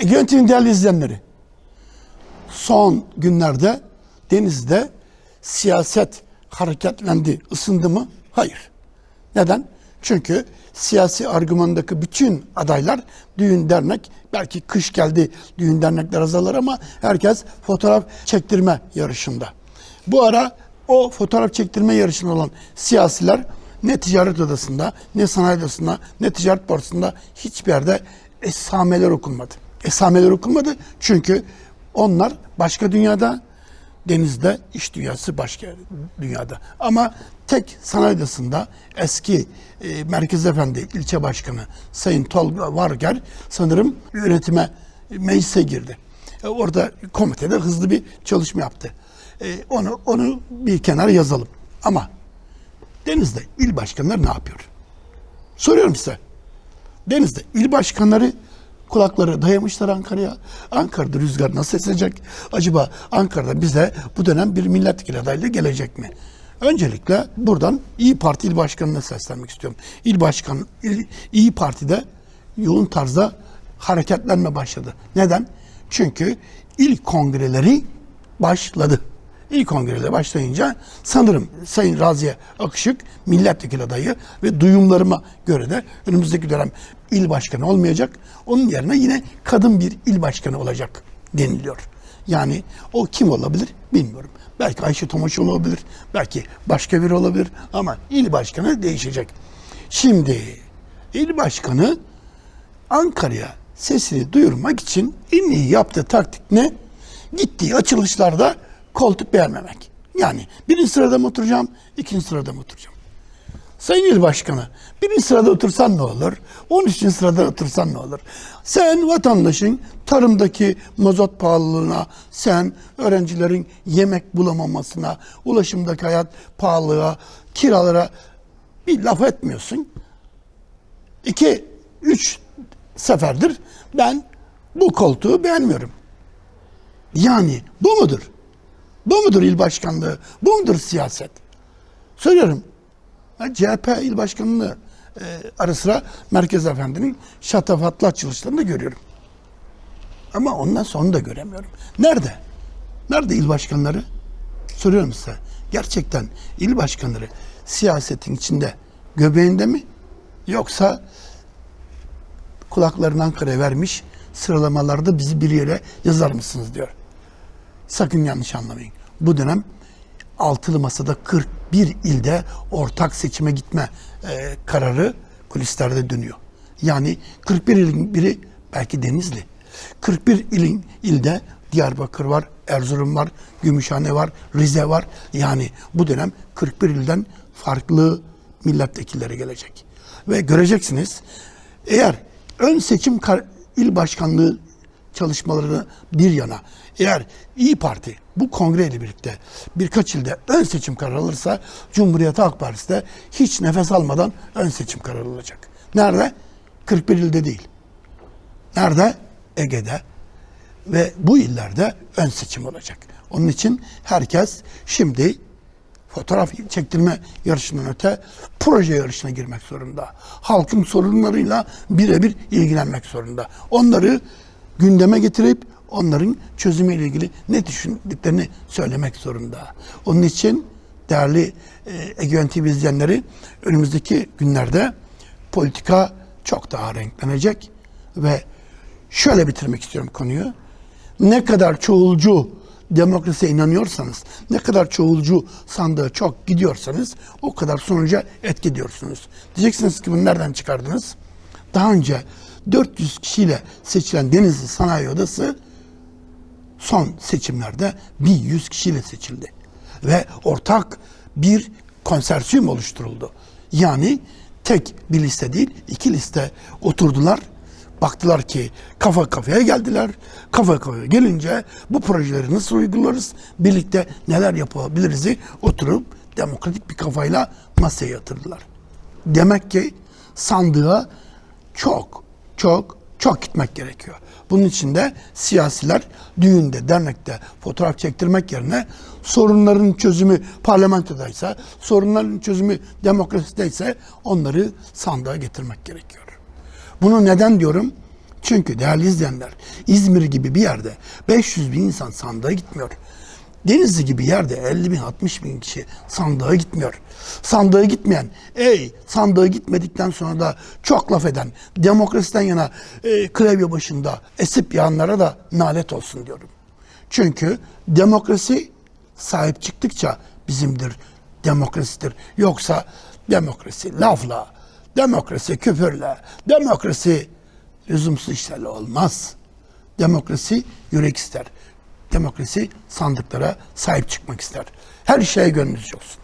Ege Yönetim'in değerli izleyenleri, son günlerde denizde siyaset hareketlendi, ısındı mı? Hayır. Neden? Çünkü siyasi argümandaki bütün adaylar düğün dernek, belki kış geldi düğün dernekler azalır ama herkes fotoğraf çektirme yarışında. Bu ara o fotoğraf çektirme yarışında olan siyasiler ne ticaret odasında, ne sanayi odasında, ne ticaret borsasında hiçbir yerde esameler okunmadı. Esameler okunmadı çünkü onlar başka dünyada, denizde, iş dünyası başka dünyada. Ama tek sanayi odasında eski e, Merkez Efendi ilçe başkanı Sayın Tolga Varger sanırım yönetime, meclise girdi. E, orada komitede hızlı bir çalışma yaptı. E, onu onu bir kenara yazalım. Ama denizde il başkanları ne yapıyor? Soruyorum size. Denizde il başkanları kulakları dayamışlar Ankara'ya. Ankara'da rüzgar nasıl esecek? Acaba Ankara'da bize bu dönem bir milletvekili adaylığı gelecek mi? Öncelikle buradan İyi Parti il başkanına seslenmek istiyorum. İl başkan İl, İyi Parti'de yoğun tarzda hareketlenme başladı. Neden? Çünkü il kongreleri başladı. İl kongreyle başlayınca sanırım Sayın Raziye Akışık milletvekili adayı ve duyumlarıma göre de önümüzdeki dönem il başkanı olmayacak. Onun yerine yine kadın bir il başkanı olacak deniliyor. Yani o kim olabilir bilmiyorum. Belki Ayşe Tomaşoğlu olabilir. Belki başka biri olabilir. Ama il başkanı değişecek. Şimdi il başkanı Ankara'ya sesini duyurmak için en iyi yaptığı taktik ne? Gittiği açılışlarda koltuk beğenmemek. Yani birinci sırada mı oturacağım, ikinci sırada mı oturacağım? Sayın İl Başkanı, birinci sırada otursan ne olur? 13. sırada otursan ne olur? Sen vatandaşın tarımdaki mazot pahalılığına, sen öğrencilerin yemek bulamamasına, ulaşımdaki hayat pahalılığa, kiralara bir laf etmiyorsun. İki, üç seferdir ben bu koltuğu beğenmiyorum. Yani bu mudur? Bu mudur il başkanlığı? Bu mudur siyaset? Söylüyorum. CHP il başkanlığı e, ara sıra Merkez Efendi'nin şatafatlı açılışlarını görüyorum. Ama ondan sonra da göremiyorum. Nerede? Nerede il başkanları? Soruyorum size. Gerçekten il başkanları siyasetin içinde göbeğinde mi? Yoksa kulaklarını Ankara'ya vermiş sıralamalarda bizi bir yere yazar mısınız diyor. Sakın yanlış anlamayın. Bu dönem altılı masada 41 ilde ortak seçime gitme e, kararı kulislerde dönüyor. Yani 41 ilin biri belki Denizli. 41 ilin ilde Diyarbakır var, Erzurum var, Gümüşhane var, Rize var. Yani bu dönem 41 ilden farklı milletvekilleri gelecek. Ve göreceksiniz eğer ön seçim il başkanlığı çalışmalarını bir yana eğer İyi Parti bu kongreyle birlikte birkaç ilde ön seçim kararı alırsa Cumhuriyet Halk Partisi de hiç nefes almadan ön seçim kararı alacak. Nerede? 41 ilde değil. Nerede? Ege'de ve bu illerde ön seçim olacak. Onun için herkes şimdi fotoğraf çektirme yarışından öte proje yarışına girmek zorunda. Halkın sorunlarıyla birebir ilgilenmek zorunda. Onları gündeme getirip onların çözümüyle ilgili ne düşündüklerini söylemek zorunda. Onun için değerli e, Egeon TV izleyenleri önümüzdeki günlerde politika çok daha renklenecek ve şöyle bitirmek istiyorum konuyu. Ne kadar çoğulcu demokrasiye inanıyorsanız, ne kadar çoğulcu sandığı çok gidiyorsanız o kadar sonuca etki ediyorsunuz. Diyeceksiniz ki bunu nereden çıkardınız? Daha önce 400 kişiyle seçilen Denizli Sanayi Odası son seçimlerde 1100 kişiyle seçildi. Ve ortak bir konsersiyum oluşturuldu. Yani tek bir liste değil, iki liste oturdular. Baktılar ki kafa kafaya geldiler. Kafa kafaya gelince bu projeleri nasıl uygularız, birlikte neler yapabiliriz'i oturup demokratik bir kafayla masaya yatırdılar. Demek ki sandığa çok çok çok gitmek gerekiyor. Bunun için de siyasiler düğünde, dernekte fotoğraf çektirmek yerine sorunların çözümü parlamentodaysa, sorunların çözümü demokrasideyse onları sandığa getirmek gerekiyor. Bunu neden diyorum? Çünkü değerli izleyenler İzmir gibi bir yerde 500 bin insan sandığa gitmiyor. Denizli gibi yerde 50 bin 60 bin kişi sandığa gitmiyor. Sandığa gitmeyen, ey sandığa gitmedikten sonra da çok laf eden, demokrasiden yana e, klavye başında esip yanlara da nalet olsun diyorum. Çünkü demokrasi sahip çıktıkça bizimdir, demokrasidir. Yoksa demokrasi lafla, demokrasi küfürle, demokrasi lüzumsuz işlerle olmaz. Demokrasi yürek ister. Demokrasi sandıklara sahip çıkmak ister. Her şeye gönlünüzce olsun.